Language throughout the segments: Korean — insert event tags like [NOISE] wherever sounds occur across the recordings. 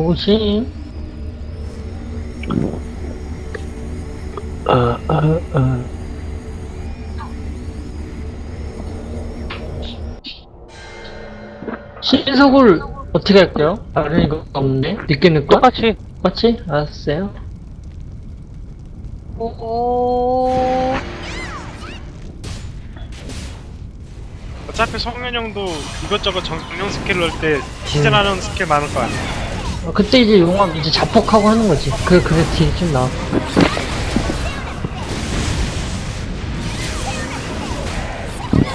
오심. 어, 어, 어. 신속을 어떻게 할까요? 다른 이거 없네? 늦게 넣을까? 똑같이 똑같이? 알았어요. 오. 어차피 성현 형도 이것저것 정령 스킬 넣을 때 시전하는 스킬 많을 거 아니야 어, 그때 이제 용암 이제 자폭하고 하는 거지. 그, 그래 뒤에 좀 나와.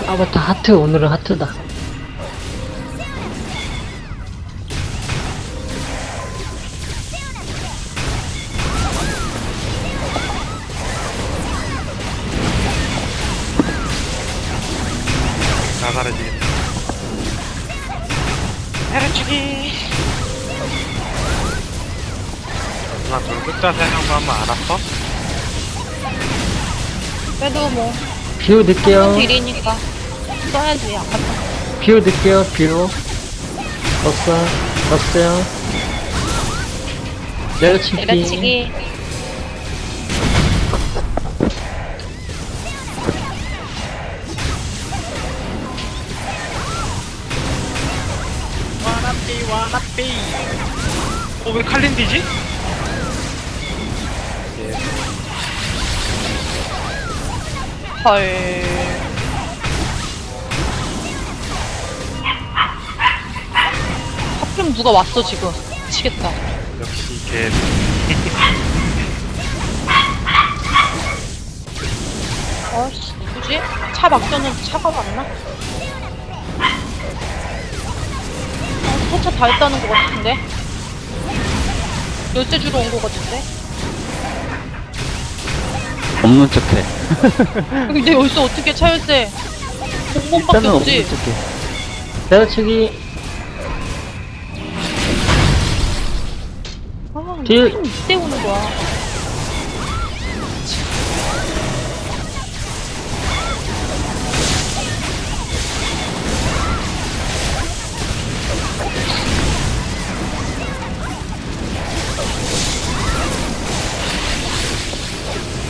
아, 맞다. 하트. 오늘은 하트다. 다 사라지겠다 해르치기 나 돌격자세 한번 알았어? 그래도 뭐 비오 넣을게요. 딜이니까 써야지 아깝다. 비오 넣을게요. 비오. 없어. 없어요. 내려치기. 내려치기. 와나삐 와나삐 어 왜 칼린 디지? 헐. 하필 누가 왔어 지금. 미치겠다. 역시 개 어씨 누구지? 차 막혔는데 차가 왔나? 어, 세차 다 했다는 것 같은데? 열쇠 주러 온 것 같은데? 없는 척해. [LAUGHS] 근데 열쇠 어떻게 차 열쇠? 공범밖에 일단은 없지? 없는 척해. 내려치기. 아, 딜. 딜. 이때 오는 거야.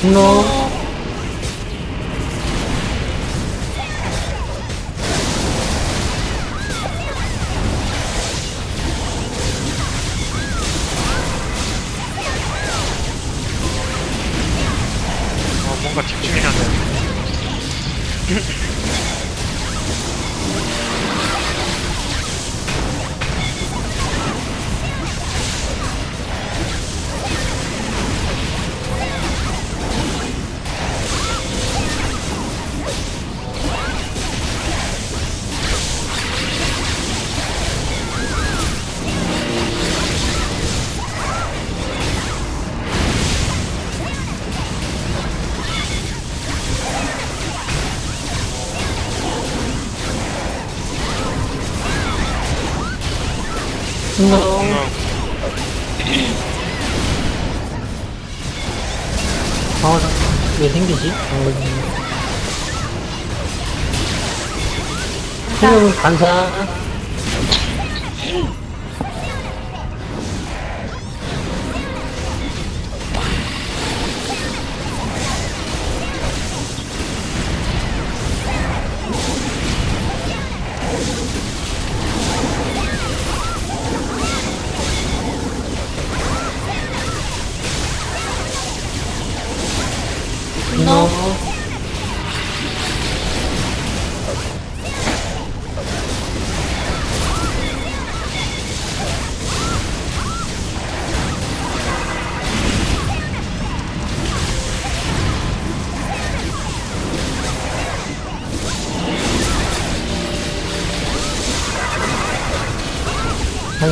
분노. 어, 뭔가 집중해야 돼 어, 아, 나- 왜 생기지? 안 걸리네. 생명은 반사.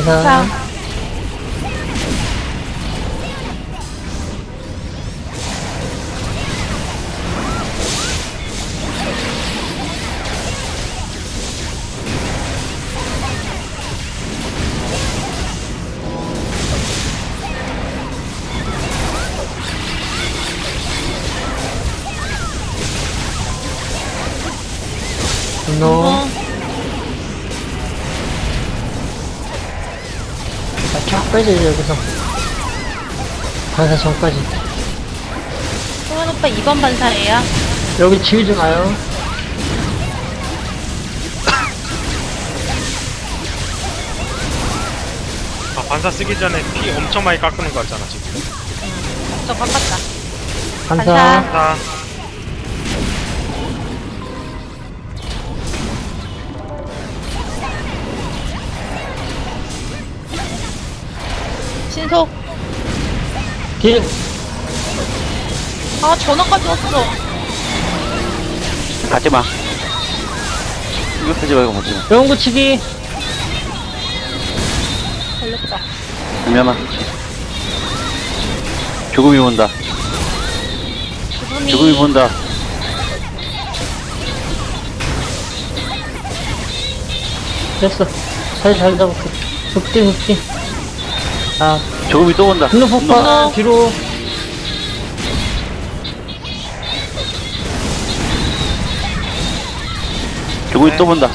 자. 분노. 이제 여기서 반사 전까지 성현 오빠 2번 반사예요. 여기 지우지 마요 아, 반사 쓰기 전에 피 엄청 많이 깎는 거 같잖아 지금 저 깎았다. 반사, 반사. 자 신속. 딜 아, 전화까지 왔어. 가지 마. 이거 쓰지 말고 가지 마. 영웅 고치기 걸렸다. 죽음이 본다. 죽음이. 죽음이 본다. 됐어 잘 잘 잡았어 흑딜 흑딜 아 죽음이 또 본다. 분노 폭발 뒤로 죽음이 또 본다.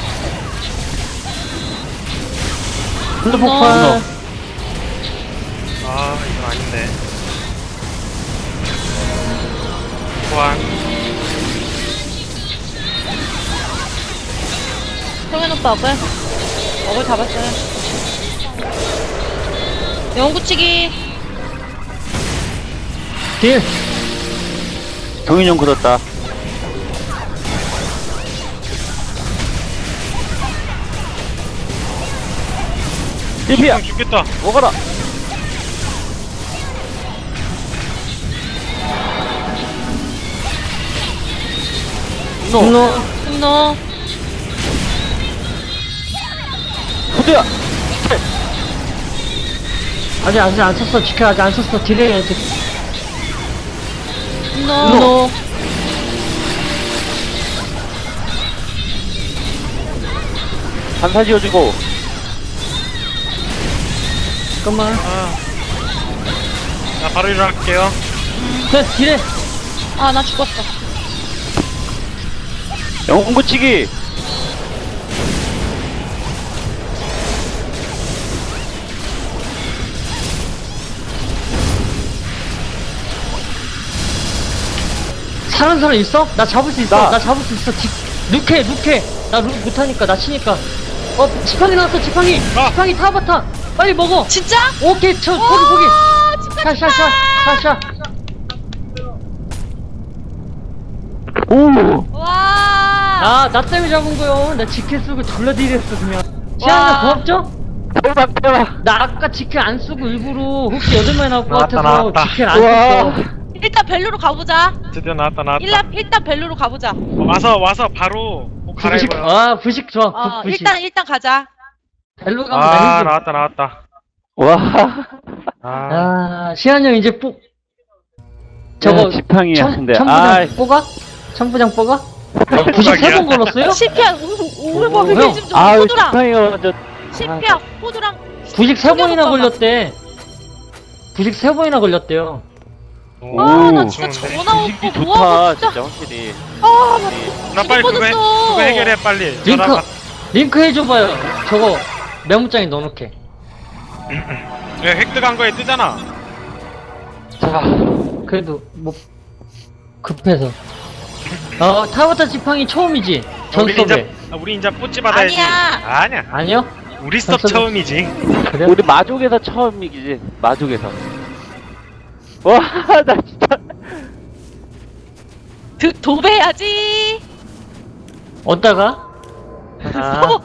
분노. 폭발 아 이건 아닌데 보안 성현 오빠 억을. 억을 잡았어요. 영구치기. 딜 동인형 굳었다. 일피야 형 죽겠다 먹어라. 노 분노 분노. 후드야. 아직 아직 안 썼어. 지켜 아직 안 썼어. 딜해 아직 분노. 분노 반사 지어주고. 잠깐만. 아. 나 바로 일어날게요. 네 딜해. 아, 나 죽었어. 영웅 굳히기. 사는 사람 있어? 나 잡을 수 있어 나. 나, 잡을 수 있어 지, 룩해 룩해 나 룩 못하니까 나 치니까 어 지팡이 나왔어 지팡이 아. 지팡이 타바타 빨리 먹어 진짜? 오케이 쳐 포기 포기 와, 진짜 샤샤 샤 샤 샤 오. 와. 아 나 때문에 잡은 거요 나 지킬 쓰고 딜했어 그냥 와. 시안아 고맙죠? 대박 대박. 나 아까 지킬 안 쓰고 일부러 혹시 여덟 마리 나올 것 나왔다, 같아서 나왔다. 지킬 안. 썼어 일단 벨루로 가보자. 드디어 나왔다 나왔다 일단, 일단 벨루로 가보자. 와서 와서 바로 옷 부식 갈아입어요 아 부식 좋아 어, 부, 부식 일단, 일단 가자. 벨로 가면 아 나 나왔다 나왔다 와. 아 아 시안 형 이제 뽑 저거 야, 지팡이야. 천, 근데 천부장 아 뽑아? 천부장 뽑아? 어, 93번 걸었어요? 실패한 오해봐 오, 회계 형. 좀 줘. 아 호두랑. 지팡이가 먼저 실패한 호두랑. 93번이나 오빠가. 걸렸대 93번이나 걸렸대요 오. 아, 나 진짜. 전화 무식이 오고 좋다 뭐하고 진짜. 진짜 확실히. 아, 나 나 빨리 그거, 해. 그거 해결해 빨리 링크 전화 받- 링크 해줘봐요 저거 메모장에 넣어놓게 왜 획득한 거에 뜨잖아 자 그래도 뭐 급해서 어 타바타 지팡이 처음이지 우리 인자 전섭에 아, 우리 인자 뽀찌 받아야지 아니야. 아니야 아니요? 우리 스톱 전섭에- 처음이지 그래? 우리 마족에서 처음 이기지 마족에서. 와 [LAUGHS] 나 진짜. 드, 도배해야지. 어디다가? 아, 어머.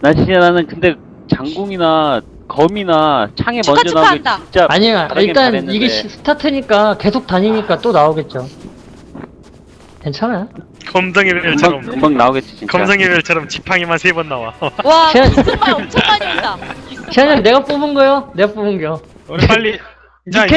나 진짜 나는 근데 장궁이나 검이나 창에 축하, 먼저 나오면 축하한다. 진짜 아니야 일단 잘했는데. 이게 시- 스타트니까 계속 다니니까 또 나오겠죠 괜찮아요 검정의 별처럼 금방 나오겠지 진짜. 검정의 별처럼 지팡이만 세 번 나와 와, 시안- 기승말 엄청 많이. 시안이 형 내가 뽑은 거요? 내가 뽑은 거요 우리 빨리 [LAUGHS] 자